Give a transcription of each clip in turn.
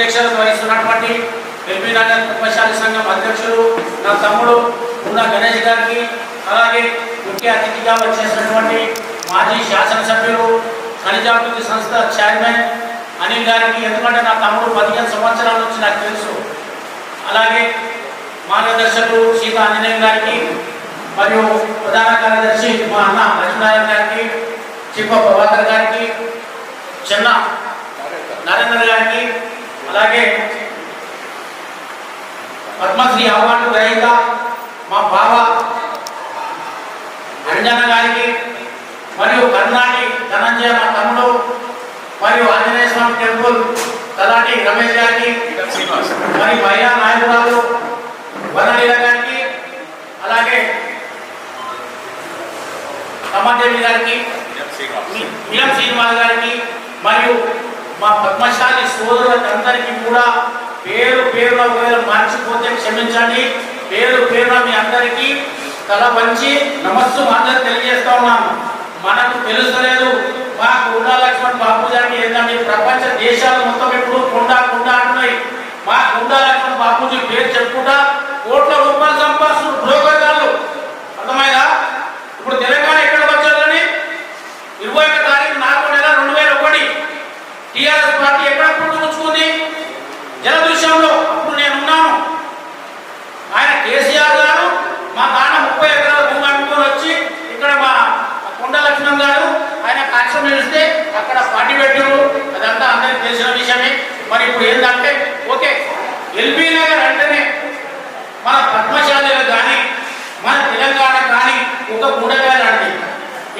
అధ్యక్షత వహిస్తున్నటువంటి ఎల్బీ నగర్ ఉపశాలి సంఘం అధ్యక్షులు నా తమ్ముడు ఉన్న గణేష్ గారికి అలాగే ముఖ్య అతిథిగా వచ్చేసినటువంటి మాజీ శాసనసభ్యులు ఖనిజాభివృద్ధి సంస్థ చైర్మన్ అనిల్ గారికి ఎందుకంటే నా తమ్ముడు పదిహేను సంవత్సరాల నుంచి నాకు తెలుసు. అలాగే మార్గదర్శకులు సీత ఆంజనేయ గారికి మరియు ప్రధాన కార్యదర్శి మా అన్న లక్ష్మీనారాయణ గారికి చిప్ప ప్రభాకర్ గారికి చిన్న నరేంద్ర గారికి అలాగే పద్మశ్రీ అవార్డు గ్రహీత మా బావ అంజన గారికి మరియు కర్ణాటి ధనంజయ మా తమ్ముడు మరియు ఆంజనేయ స్వామి టెంపుల్ తలాటి రమేష్ గారికి మరి మహిళా నాయకురాలు వనలీల గారికి అలాగే రమాదేవి గారికి మిలం శ్రీనివాస్ గారికి మరియు మా పద్మశాలి సోదరులందరికీ కూడా పేరు పేరున ఒకవేళ మర్చిపోతే క్షమించండి. పేరు పేరున మీ అందరికీ తల వంచి నమస్సు అందరికి తెలియజేస్తా ఉన్నాము మనకు తెలుసలేదు. మా కుండా లక్ష్మణ్ బాబు గారికి ఏంటంటే ప్రపంచ దేశాలు మొత్తం ఇప్పుడు కుండా కుండా అంటున్నాయి. మా కుండా లక్ష్మణ్ బాపూజీ పేరు చెప్పుకుంటా లక్ష్మణ్ గారు ఆయన కాక్షం నిలిస్తే అక్కడ పార్టీ పెట్టారు. అదంతా అందరికి తెలిసిన విషయమే. మరి ఇప్పుడు ఏంటంటే ఓకే ఎల్బీ నగర్ అంటేనే మన పద్మశాలిలో కానీ మన తెలంగాణ కానీ ఒక మూడగా లాంటిది.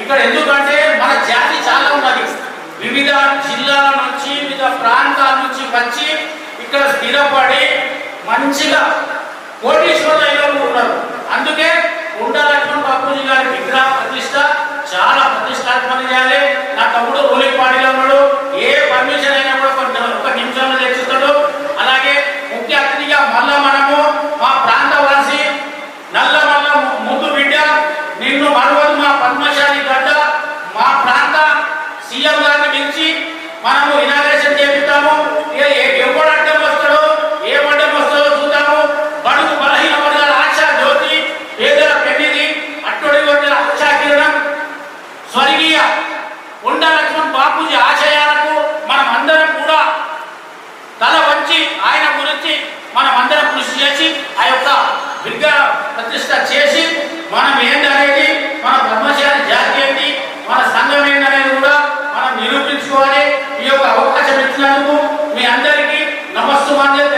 ఇక్కడ ఎందుకంటే మన జాతి చాలా ఉన్నది. వివిధ జిల్లాల నుంచి వివిధ ప్రాంతాల నుంచి వచ్చి ఇక్కడ స్థిరపడి మంచిగా కోటీశ్వరులు ఉన్నారు అందుకే ఉండ లక్ష్మణ్ బాపూజీ గారి విగ్రహ ప్రతిష్ట చాలా ప్రతిష్టాత్మక చేయాలి నా తమ్ముడు రోలింగ్ పార్టీలో ఉన్నాడు ఏ పర్మిషన్ అయినా కూడా ఒక ఒక నిమిషంలో తెచ్చుతాడు అలాగే ముఖ్య అతిథిగా మళ్ళా మనము మా ప్రాంతవాసి నల్ల మల్ల ముందు బిడ్డ నిన్ను మరవదు మా పద్మశాలి గడ్డ మా ప్రాంత సీఎం గారిని మనము ఇనాగ్రేషన్ చేపిస్తాము. ఏ ఎవడు అడ్డం వస్తాడో ఏ అడ్డం వస్తాడో చూద్దాము. బడుగు బలహీన వర్గాల ఆశా జ్యోతి పేదల పెన్నిది అట్టడి వర్గాల ఆశా కిరణం స్వర్గీయ ఉండ లక్ష్మణ్ బాపూజీ ఆశయాలకు మనం అందరం కూడా తల వంచి ఆయన గురించి మనం అందరం కృషి చేసి ఆ యొక్క విగ్రహ మనం